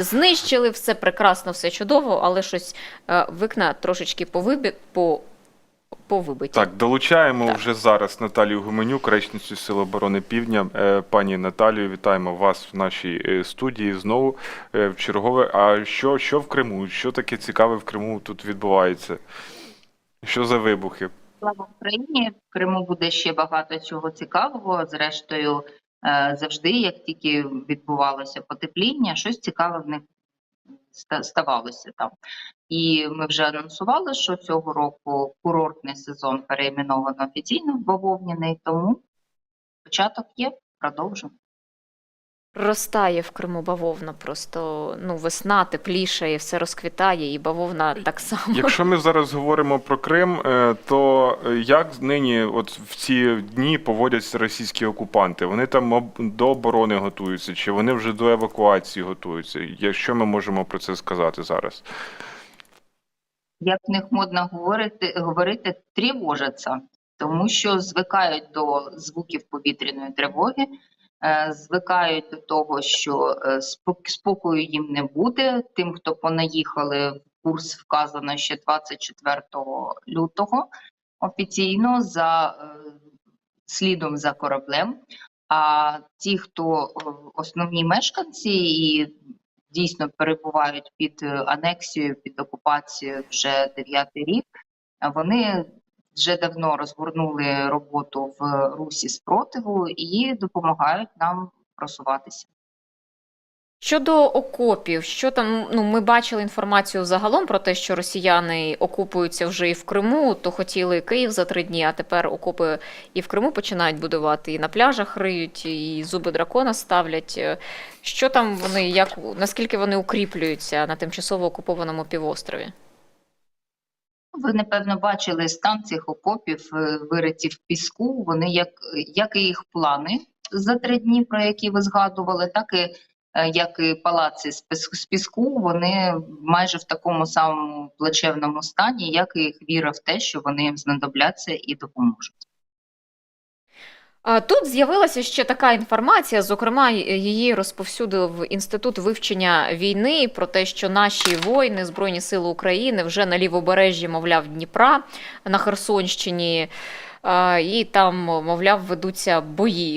знищили, все прекрасно, все чудово, але щось е, вікна трошечки повиби, по, повибиті. Так, долучаємо Так. вже зараз Наталію Гуменюк, речницю Сил оборони Півдня. Е, Пані Наталію, вітаємо вас в нашій е, студії знову е, в чергове. А що, що в Криму? Що таке цікаве в Криму тут відбувається? Що за вибухи? Слава Україні! В Криму буде ще багато чого цікавого. Зрештою, завжди, як тільки відбувалося потепління, щось цікаве в них ставалося там. І ми вже анонсували, що цього року курортний сезон переіменовано офіційно в бавовняний, тому початок є, продовжуємо. Розтає в Криму бавовна, просто ну, весна теплішає, все розквітає, і бавовна так само. Якщо ми зараз говоримо про Крим, е, то е, як нині, от в ці дні поводяться російські окупанти? Вони там об- до оборони готуються, чи вони вже до евакуації готуються? Я- Що ми можемо про це сказати зараз? як в них модно говорити, говорити тривожаться, тому що звикають до звуків повітряної тривоги, звикають до того, що е, спокою їм не буде. Тим, хто понаїхали в курс, вказано ще 24 лютого офіційно за е, слідом за кораблем. А ті, хто е, основні мешканці і дійсно перебувають під е, анексією, під окупацією вже дев'ятий рік. Вони вже давно розгорнули роботу в русі спротиву і допомагають нам просуватися. Щодо окопів, що там, ну ми бачили інформацію загалом про те, що росіяни окупуються вже і в Криму, то хотіли Київ за три дні, а тепер окопи і в Криму починають будувати, і на пляжах риють, і зуби дракона ставлять. Що там вони, як наскільки вони укріплюються на тимчасово окупованому півострові? Ви напевно бачили стан цих окопів, виритів вириті в піску. Вони як, як і їх плани за три дні, про які ви згадували, так і е, як і палаци з піску, вони майже в такому самому плачевному стані, як і їх віра в те, що вони їм знадобляться і допоможуть. Тут з'явилася ще така інформація, зокрема, її розповсюдив Інститут вивчення війни про те, що наші воїни, Збройні Сили України, вже на лівобережжі, мовляв, Дніпра на Херсонщині, і там, мовляв, ведуться бої.